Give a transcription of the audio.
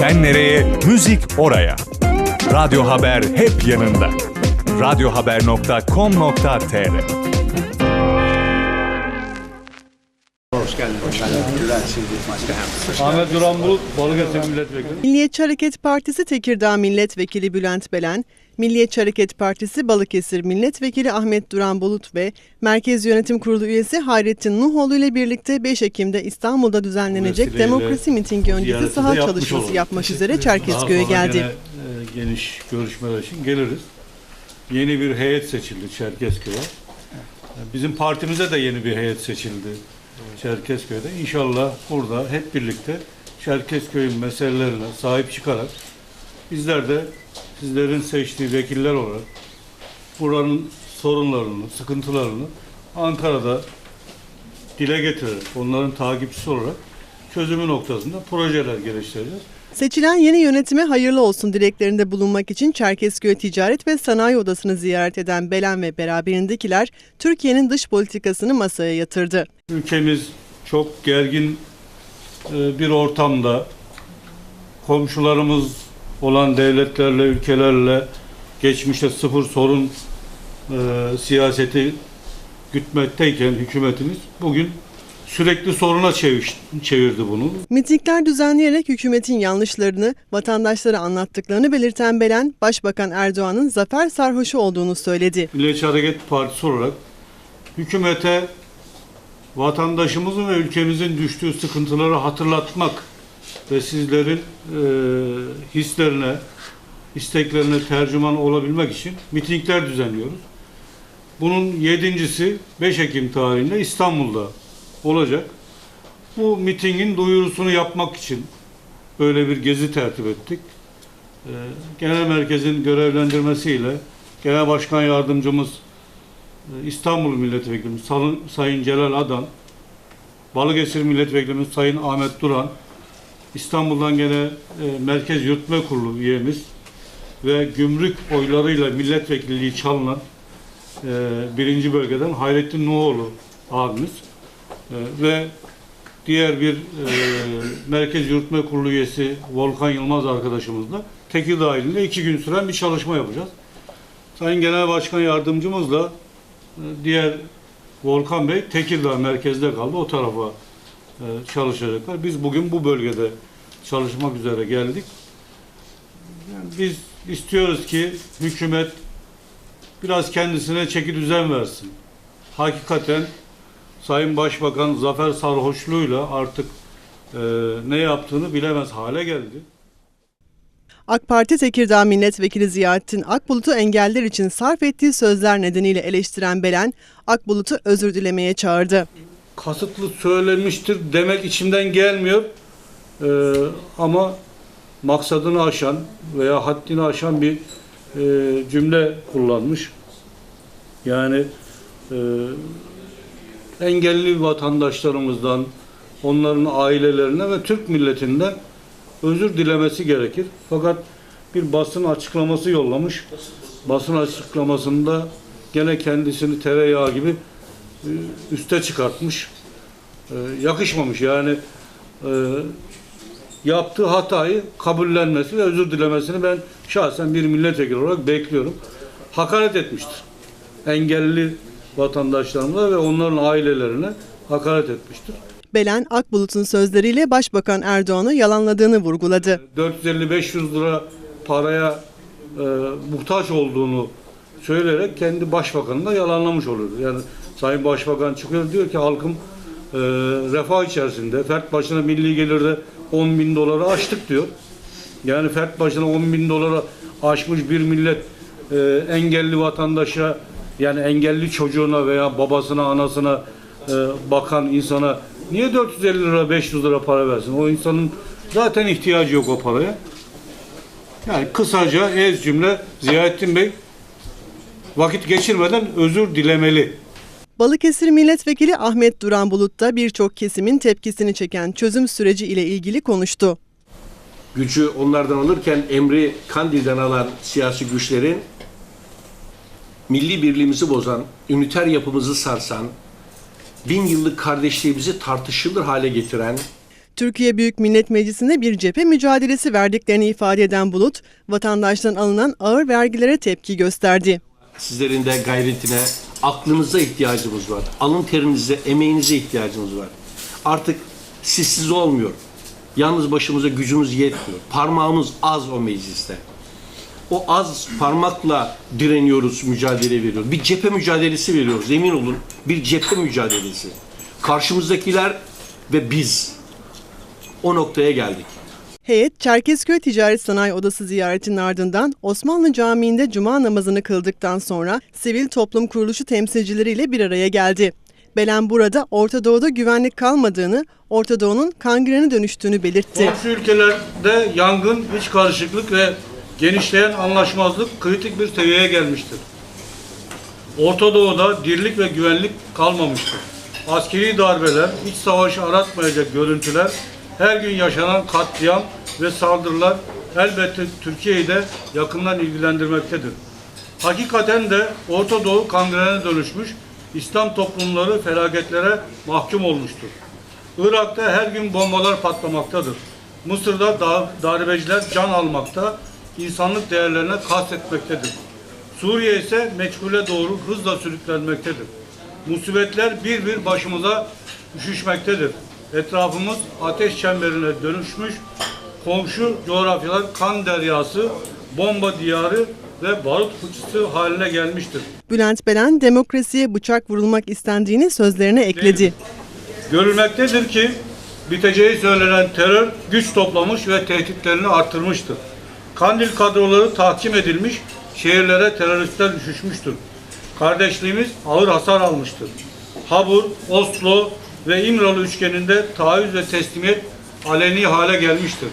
Sen nereye? Müzik oraya. Radyo Haber hep yanında. radyohaber.com.tr Hoş geldiniz. Şevket Başkanım. Ahmet Duran Bulut, Balıkesir Milletvekili. Milliyetçi Hareket Partisi Tekirdağ Milletvekili Bülent Belen, Milliyetçi Hareket Partisi Balıkesir Milletvekili Ahmet Duran Bulut ve Merkez Yönetim Kurulu üyesi Hayrettin Nuhoğlu ile birlikte 5 Ekim'de İstanbul'da düzenlenecek demokrasi mitingi öncesi saha çalışması olalım. yapmak üzere Çerkezköy'e geldi. gene, e, geniş görüşmeler için geliriz. Yeni bir heyet seçildi Çerkezköy'e. Bizim partimize de yeni bir heyet seçildi Çerkezköy'de. İnşallah burada hep birlikte Çerkezköy'ün meselelerine sahip çıkarak bizler de sizlerin seçtiği vekiller olarak buranın sorunlarını, sıkıntılarını Ankara'da dile getirerek, onların takipçisi olarak çözümü noktasında projeler geliştireceğiz. Seçilen yeni yönetime hayırlı olsun dileklerinde bulunmak için Çerkezköy Ticaret ve Sanayi Odası'nı ziyaret eden Belen ve beraberindekiler Türkiye'nin dış politikasını masaya yatırdı. Ülkemiz çok gergin e, bir ortamda komşularımız olan devletlerle, ülkelerle geçmişte sıfır sorun e, siyaseti gütmekteyken hükümetimiz bugün sürekli soruna çevirdi bunu. Mitingler düzenleyerek hükümetin yanlışlarını vatandaşlara anlattıklarını belirten Belen, Başbakan Erdoğan'ın zafer sarhoşu olduğunu söyledi. Milliyetçi Hareket Partisi olarak hükümete vatandaşımızın ve ülkemizin düştüğü sıkıntıları hatırlatmak ve sizlerin e, hislerine, isteklerine tercüman olabilmek için mitingler düzenliyoruz. Bunun yedincisi 5 Ekim tarihinde İstanbul'da olacak. Bu mitingin duyurusunu yapmak için böyle bir gezi tertip ettik. E, Genel Merkez'in görevlendirmesiyle Genel Başkan Yardımcımız e, İstanbul Milletvekilimiz Sayın- Celal Adan, Balıkesir Milletvekilimiz Sayın Ahmet Duran, İstanbul'dan gene e, Merkez Yürütme Kurulu üyemiz ve gümrük oylarıyla milletvekilliği çalınan e, birinci bölgeden Hayrettin Nuhoğlu abimiz e, ve diğer bir e, Merkez Yürütme Kurulu üyesi Volkan Yılmaz arkadaşımızla Tekirdağ ilinde iki gün süren bir çalışma yapacağız. Sayın Genel Başkan Yardımcımızla e, diğer Volkan Bey Tekirdağ merkezde kaldı. O tarafa çalışacaklar. Biz bugün bu bölgede çalışmak üzere geldik. Yani biz istiyoruz ki hükümet biraz kendisine çeki düzen versin. Hakikaten Sayın Başbakan Zafer Sarhoşluğuyla artık e, ne yaptığını bilemez hale geldi. AK Parti Tekirdağ Milletvekili Ziyaettin Akbulut'u engeller için sarf ettiği sözler nedeniyle eleştiren Belen, Akbulut'u özür dilemeye çağırdı. Kasıtlı söylemiştir demek içimden gelmiyor. Ee, ama maksadını aşan veya haddini aşan bir e, cümle kullanmış. Yani e, engelli vatandaşlarımızdan, onların ailelerine ve Türk milletinden özür dilemesi gerekir. Fakat bir basın açıklaması yollamış. Basın açıklamasında gene kendisini tereyağı gibi üste çıkartmış. E, yakışmamış yani e, yaptığı hatayı kabullenmesi ve özür dilemesini ben şahsen bir milletvekili olarak bekliyorum. Hakaret etmiştir. Engelli vatandaşlarımıza ve onların ailelerine hakaret etmiştir. Belen, Akbulut'un sözleriyle Başbakan Erdoğan'ı yalanladığını vurguladı. 450-500 lira paraya e, muhtaç olduğunu söyleyerek kendi başbakanını da yalanlamış oluyor. Yani Sayın Başbakan çıkıyor diyor ki halkım e, refah içerisinde fert başına milli gelirde 10 bin doları aştık diyor. Yani fert başına 10 bin dolara aşmış bir millet e, engelli vatandaşa yani engelli çocuğuna veya babasına anasına e, bakan insana niye 450 lira 500 lira para versin? O insanın zaten ihtiyacı yok o paraya. Yani kısaca ez cümle Ziyaettin Bey vakit geçirmeden özür dilemeli. Balıkesir Milletvekili Ahmet Duran Bulut da birçok kesimin tepkisini çeken çözüm süreci ile ilgili konuştu. gücü onlardan alırken emri Kandil'den alan siyasi güçlerin milli birliğimizi bozan, üniter yapımızı sarsan, bin yıllık kardeşliğimizi tartışılır hale getiren Türkiye Büyük Millet Meclisi'nde bir cephe mücadelesi verdiklerini ifade eden Bulut, vatandaştan alınan ağır vergilere tepki gösterdi. Sizlerin de gayretine, aklınıza ihtiyacımız var. Alın terinize, emeğinize ihtiyacımız var. Artık sizsiz olmuyor. Yalnız başımıza gücümüz yetmiyor. Parmağımız az o mecliste. O az parmakla direniyoruz, mücadele veriyoruz. Bir cephe mücadelesi veriyoruz. Emin olun bir cephe mücadelesi. Karşımızdakiler ve biz. O noktaya geldik. Heyet, Çerkezköy Ticaret Sanayi Odası ziyaretinin ardından Osmanlı Camii'nde cuma namazını kıldıktan sonra sivil toplum kuruluşu temsilcileriyle bir araya geldi. Belen burada Orta Doğu'da güvenlik kalmadığını, Orta Doğu'nun kangrene dönüştüğünü belirtti. Komşu ülkelerde yangın, iç karışıklık ve genişleyen anlaşmazlık kritik bir seviyeye gelmiştir. Orta Doğu'da dirlik ve güvenlik kalmamıştır. Askeri darbeler, iç savaşı aratmayacak görüntüler, her gün yaşanan katliam ve saldırılar elbette Türkiye'yi de yakından ilgilendirmektedir. Hakikaten de Orta Doğu kangrene dönüşmüş, İslam toplumları felaketlere mahkum olmuştur. Irak'ta her gün bombalar patlamaktadır. Mısır'da da- darbeciler can almakta, insanlık değerlerine kastetmektedir. Suriye ise meçhule doğru hızla sürüklenmektedir. Musibetler bir bir başımıza üşüşmektedir. Etrafımız ateş çemberine dönüşmüş, komşu coğrafyalar kan deryası, bomba diyarı ve barut fıçısı haline gelmiştir. Bülent Belen, demokrasiye bıçak vurulmak istendiğini sözlerine ekledi. Görülmektedir ki biteceği söylenen terör güç toplamış ve tehditlerini artırmıştır. Kandil kadroları tahkim edilmiş, şehirlere teröristler üşüşmüştür. Kardeşliğimiz ağır hasar almıştır. Habur, Oslo ve İmralı üçgeninde taahhüt ve teslimiyet aleni hale gelmiştir.